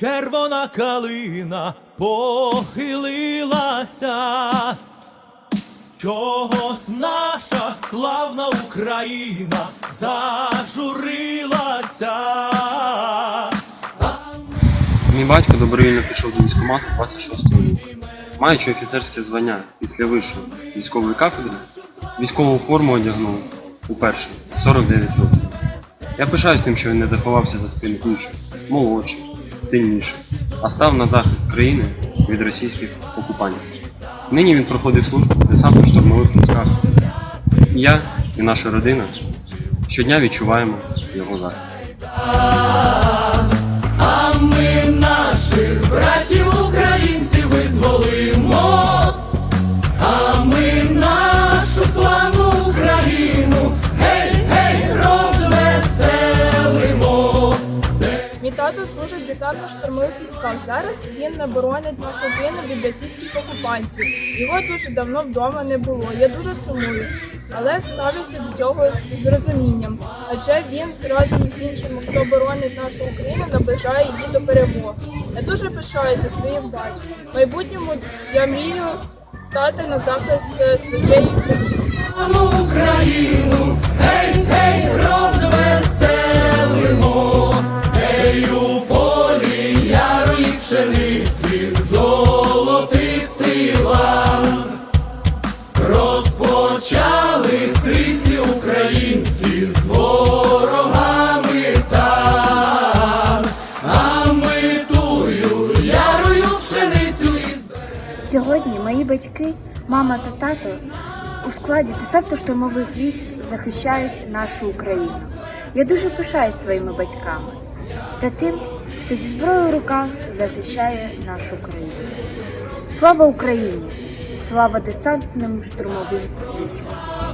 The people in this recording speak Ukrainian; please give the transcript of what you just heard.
червона калина похилилася. Чогось наша славна Україна зажурилася. Мій батько добровільно пішов до військкомату 26-го року. Маючи офіцерське звання після вищої військової кафедри, військову форму одягнув уперше в 49 років. Я пишаюсь тим, що він не заховався за спину інших, молодших, сильніших, а став на захист країни від російських окупантів. Нині він проходить службу в десантно-штурмових військах. І я і наша родина щодня відчуваємо його захист. Служить в десантно-штурмових військах. Зараз він боронить нашу країну від російських окупантів. Його дуже давно вдома не було. Я дуже сумую, але ставлюся до цього з розумінням. Адже він разом з іншими, хто боронить нашу Україну, наближає її до перемоги. Я дуже пишаюся своїм батьком. В майбутньому я мрію стати на захист своєї країни. Сьогодні мої батьки, мама та тато у складі десантно-штурмових військ захищають нашу Україну. Я дуже пишаюсь своїми батьками та тим, хто зі зброєю в руках захищає нашу країну. Слава Україні! Слава десантним штурмовим військам!